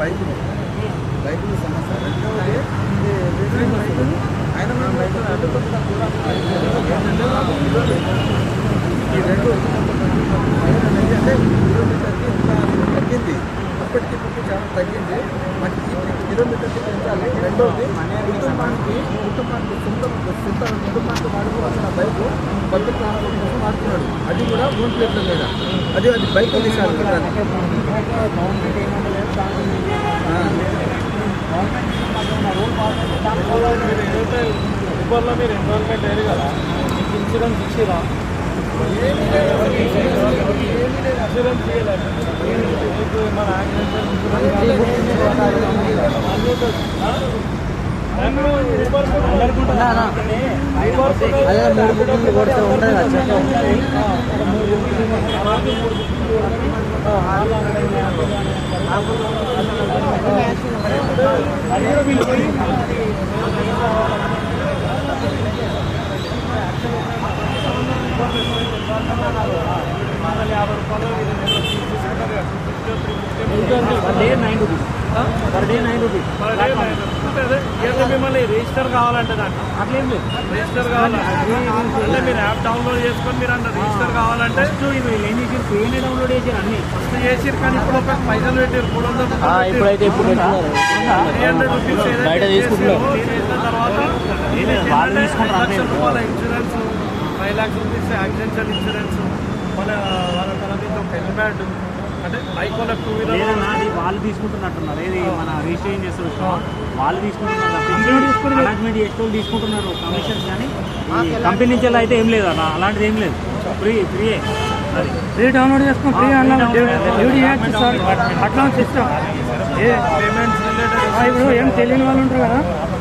బైకులు. బైకులు సమస్య. రెండవది బైకులు ఆయన మేము బైకులు రెండు కూడా ఈ రెండు అంటే కిలోమీటర్కి ఇంకా తగ్గింది. అప్పటికి ఇప్పటికి చాలా తగ్గింది. మనకి కిలోమీటర్కి పెంచాలి రెండవది కుటుంబానికి కుటుంబానికి సొంత సొంత కుటుంబానికి వాడుకోవాల్సిన బైక్ కొత్త ప్రారంభం కోసం వాడుతున్నాడు. అది కూడా మూడు ప్లేట్ల మీద. అది అది బైక్ తీసారు ఊబర్లో మీరు ఎన్రోల్మెంట్ అయ్యారు కదా మీకు ఇన్సూరెన్స్ ఇచ్చిరా ఇన్సూరెన్స్ మీకు మన Gracias. యాభై రూపాయలు మిమ్మల్ని రిజిస్టర్ కావాలంటే దాంట్లో అట్లేం లేదు. రిజిస్టర్ కావాలంటే. అంటే మీరు యాప్ డౌన్లోడ్ చేసుకొని మీరు అంటే రిజిస్టర్ కావాలంటే ఏం చేసి ఫ్రీనే డౌన్లోడ్ చేసారు అన్ని. ఫస్ట్ చేసిరు కానీ ఇప్పుడు ఒక పైసలు పెట్టారు మూడు వందల రూపాయలు ఇప్పుడైతే ఇప్పుడు త్రీ హండ్రెడ్ రూపీస్ తర్వాత లక్షల. రూపాయల insurance five lakhs rupees accidental insurance వాళ్ళ వాళ్ళ ఒక హెల్మెట్ అంటే వాళ్ళ టూ వీలర్ వాళ్ళు తీసుకుంటున్నట్టున్నారు. ఏది మన రిజిస్ట్రేషన్ చేస్తారు? వాళ్ళు తీసుకుంటున్నారు. అలాట్మెంట్ చేసే తీసుకుంటున్నారు. కమిషన్స్ కానీ కంపెనీ నుంచి అయితే ఏం లేదు అలా అలాంటిది ఏం లేదు. ఫ్రీ ఫ్రీయే అది. ఫ్రీ డౌన్లోడ్ చేసుకుని ఫ్రీ అన్నాం డ్యూటీ చేయొచ్చు సార్ అట్లా సిస్టమ్ ఏ పేమెంట్స్ ఇప్పుడు ఏం తెలియని వాళ్ళు ఉంటారు కదా.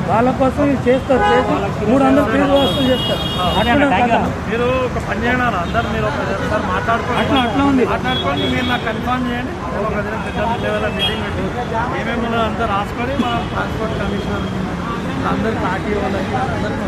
వాళ్ళ కోసం ఇది చేస్తారు. చేసి మూడు వందలు ఫ్రీ వసూలు చేస్తారు. అట్లా. మీరు ఒక పని చేయండి అందరు మీరు ఒక సార్ మాట్లాడుకోండి. అట్లా అట్లా ఉంది. మాట్లాడుకొని మీరు నాకు కన్ఫర్మ్ చేయండి. ఒక పెద్ద లెవెల్ మీటింగ్ పెట్టి ఏమేమి ఉన్నదో అంతా రాసుకొని మనం ట్రాన్స్పోర్ట్ కమిషనర్ అందరికి పార్టీ వాళ్ళకి అందరికి